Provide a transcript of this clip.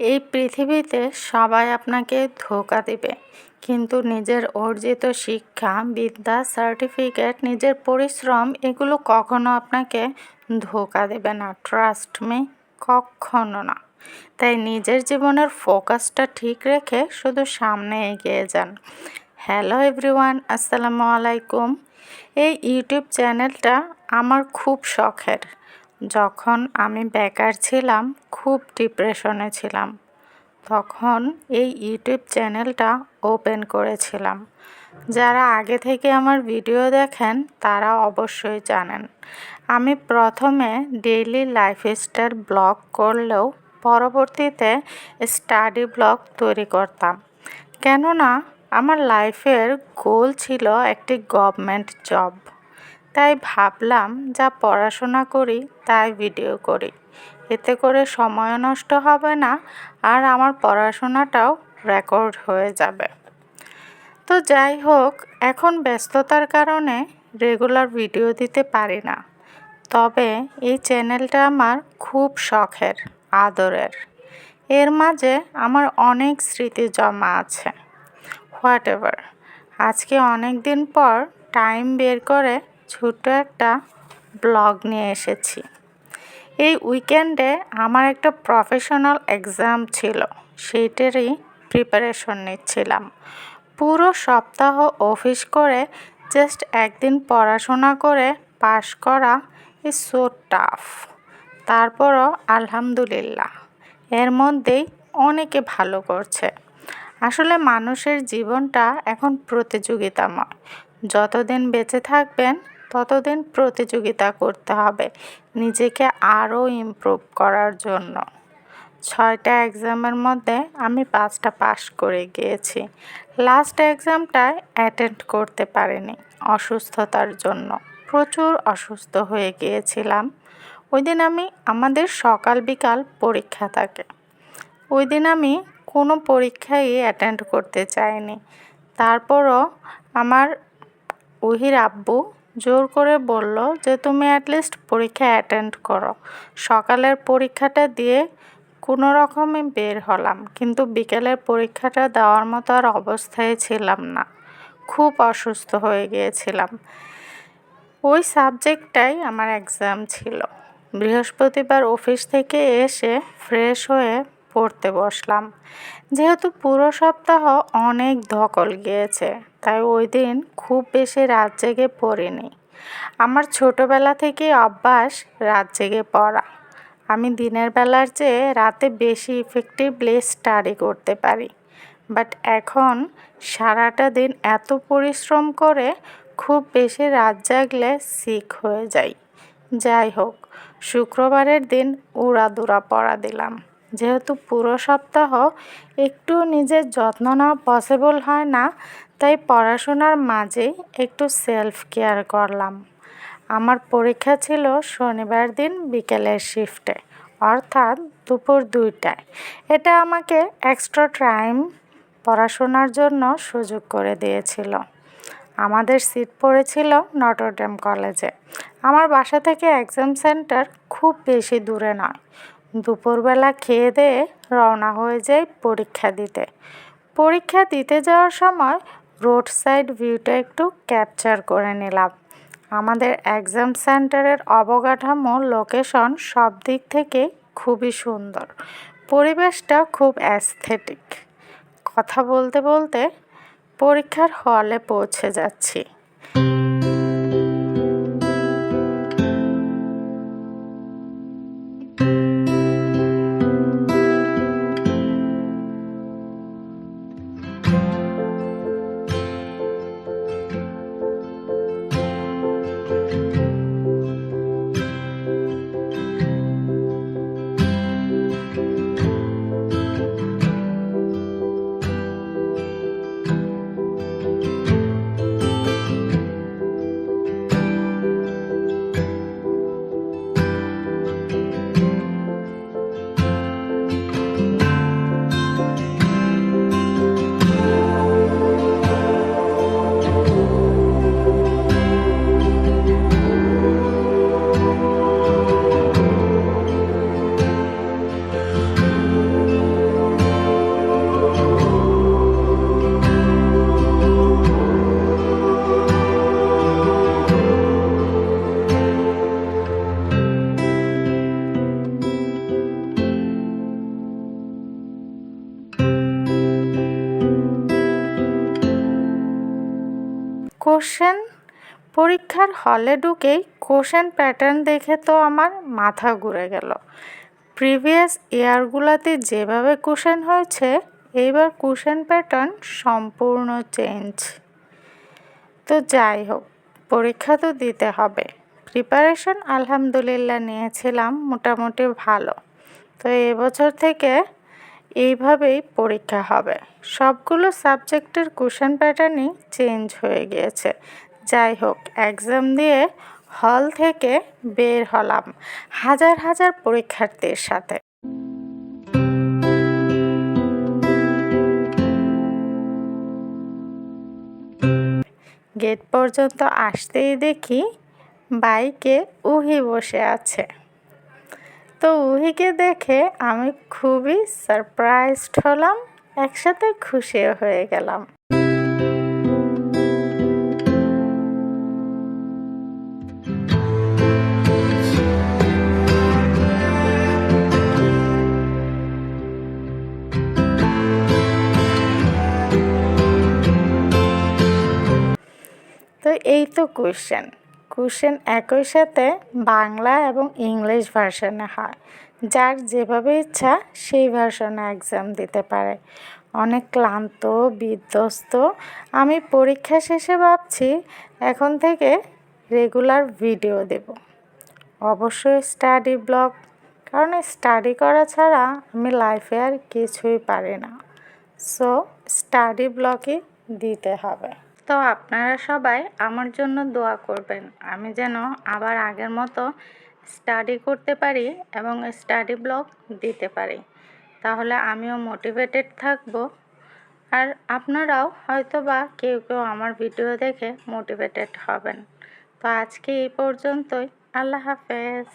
এই পৃথিবীতে সবাই আপনাকে ধোঁকা দেবে। কিন্তু নিজের অর্জিত শিক্ষা, বিদ্যা সার্টিফিকেট নিজের পরিশ্রম, এগুলো কখনো আপনাকে ধোঁকা দেবে না। ট্রাস্ট মি কখনো না। তাই নিজের জীবনের ফোকাসটা ঠিক রেখে শুধু সামনে এগিয়ে যান। হ্যালো এভরিওয়ান আসসালামু আলাইকুম। এই ইউটিউব চ্যানেলটা আমার খুব শখের। যখন আমি বেকার ছিলাম, খুব ডিপ্রেশনে ছিলাম। তখন এই ইউটিউব চ্যানেলটা ওপেন করেছিলাম। যারা আগে থেকে আমার ভিডিও দেখেন, তারা অবশ্যই জানেন। আমি প্রথমে ডেইলি লাইফস্টাইল ব্লগ করলেও পরবর্তীতে স্টাডি ব্লগ তৈরি করতাম। কেননা, আমার লাইফের গোল ছিল একটি গভর্নমেন্ট জব। তাই ভাবলাম, যা পড়াশোনা করি, তাই ভিডিও করি। এতে করে সময় নষ্ট হবে না, আর আমার পড়াশোনাটাও রেকর্ড হয়ে যাবে। তো যাই হোক, এখন ব্যস্ততার কারণে রেগুলার ভিডিও দিতে পারি না। তবে এই চ্যানেলটা আমার খুব শখের, আদরের। এর মাঝে আমার অনেক স্মৃতি জমা আছে। হোয়াট এভার আজকে অনেক দিন পর টাইম বের করে ছোট্ট একটা ব্লগ নিয়ে এসেছি। এই উইকেন্ডে আমার একটা প্রফেশনাল এক্সাম ছিল, সেইটারই প্রিপারেশন নিচ্ছিলাম। পুরো সপ্তাহ অফিস করে জাস্ট একদিন পড়াশোনা করে পাশ করা ইজ সো টাফ তারপরও আলহামদুলিল্লাহ, এর মধ্যেই অনেকে ভালো করছে। আসলে মানুষের জীবনটা এখন প্রতিযোগিতাময়। যতদিন বেঁচে থাকবেন ততদিন প্রতিযোগিতা করতে হবে? নিজেকে আরও ইমপ্রুভ করার জন্য। ছয়টা এক্সামের মধ্যে আমি পাঁচটা পাশ করে গিয়েছি। লাস্ট এক্সামটায় অ্যাটেন্ড করতে পারিনি অসুস্থতার জন্য। প্রচুর অসুস্থ হয়ে গিয়েছিলাম। ওই দিন আমি আমাদের সকাল বিকাল পরীক্ষা থাকে। ওই দিন আমি কোনো পরীক্ষাই অ্যাটেন্ড করতে চাইনি। তারপরও আমার উহির আব্বু জোর করে বলল যে, তুমি অ্যাটলিস্ট পরীক্ষা অ্যাটেন্ড করো। সকালের পরীক্ষাটা দিয়ে কোনো রকমে বের হলাম, কিন্তু বিকেলের পরীক্ষাটা দেওয়ার মতো আর অবস্থায় ছিলাম না। খুব অসুস্থ হয়ে গিয়েছিলাম। ওই সাবজেক্টটাই আমার এক্সাম ছিল। বৃহস্পতিবার অফিস থেকে এসে ফ্রেশ হয়ে পড়তে বসলাম। যেহেতু পুরো সপ্তাহ অনেক ধকল গিয়েছে, তাই ওই দিন খুব বেশি রাত জেগে পড়িনি। আমার ছোটোবেলা থেকে অভ্যাস রাত জেগে পড়া। আমি দিনের বেলার চেয়ে রাতে বেশি ইফেক্টিভলি স্টাডি করতে পারি। বাট এখন সারাটা দিন এত পরিশ্রম করে খুব বেশি রাত জাগলে সিক হয়ে যাই। যাই হোক, শুক্রবারের দিন উড়াদুরা পড়া দিলাম। যেহেতু পুরো সপ্তাহ একটু নিজের যত্ন নেওয়া পসিবল হয় না, তাই পড়াশোনার মাঝেই একটু সেলফ কেয়ার করলাম। আমার পরীক্ষা ছিল শনিবার দিন বিকেলের শিফটে অর্থাৎ দুপুর দুইটায়। এটা আমাকে এক্সট্রা টাইম পড়াশোনার জন্য সুযোগ করে দিয়েছিল। আমাদের সিট পড়েছিল নটরডেম কলেজে আমার বাসা থেকে এক্সাম সেন্টার খুব বেশি দূরে নয়। দুপুরবেলা খেয়ে দিয়ে রওনা হয়ে যাই পরীক্ষা দিতে। পরীক্ষা দিতে যাওয়ার সময় রোড সাইড ভিউটা একটু ক্যাপচার করে নিলাম। আমাদের এক্সাম সেন্টারের অবকাঠামো, লোকেশন সব দিক থেকে খুবই সুন্দর। পরিবেশটা খুব অ্যাস্থেটিক কথা বলতে বলতে পরীক্ষার হলে পৌঁছে যাচ্ছি। কোশ্চেন পরীক্ষার হলে ঢুকেই কোশ্চেন প্যাটার্ন দেখে তো আমার মাথা ঘুরে গেল। প্রিভিয়াস ইয়ারগুলোতে যেভাবে কোশ্চেন হয়েছে, এইবার কোশ্চেন প্যাটার্ন সম্পূর্ণ চেঞ্জ। তো যাই হোক, পরীক্ষা তো দিতে হবে। প্রিপারেশন আলহামদুলিল্লাহ নিয়েছিলাম, মোটামুটি ভালো। তো এবছর থেকে এইভাবেই পরীক্ষা হবে। সবগুলো সাবজেক্টের কোশ্চেন প্যাটার্নই চেঞ্জ হয়ে গিয়েছে। যাই হোক, এক্সাম দিয়ে হল থেকে বের হলাম হাজার হাজার পরীক্ষার্থীর সাথে। গেট পর্যন্ত আসতেই দেখি বাইকে উহি বসে আছে। তো উহিকে দেখে আমি খুবই সারপ্রাইজড হলাম, একসাথে খুশিও হয়ে গেলাম। তো এই তো কোশ্চেন কোশ্চেন একই সাথে বাংলা এবং ইংলিশ ভার্সনে হয়। যার যেভাবে ইচ্ছা সেই ভার্সনে এক্সাম দিতে পারে। অনেক ক্লান্ত, বিধ্বস্ত। আমি পরীক্ষা শেষে ভাবছি, এখন থেকে রেগুলার ভিডিও দেব। অবশ্যই স্টাডি ব্লগ কারণ স্টাডি করা ছাড়া আমি লাইফে আর কিছুই পারি না। সো স্টাডি ব্লগই দিতে হবে। তো আপনারা সবাই আমার জন্য দোয়া করবেন। আমি যেন আবার আগের মতো স্টাডি করতে পারি এবং স্টাডি ব্লগ দিতে পারি। তাহলে আমিও মোটিভেটেড থাকব। আর আপনারাও হয়তো বা কেউ কেউ আমার ভিডিও দেখে মোটিভেটেড হবেন। তো আজকে এই পর্যন্তই। আল্লাহ হাফেজ।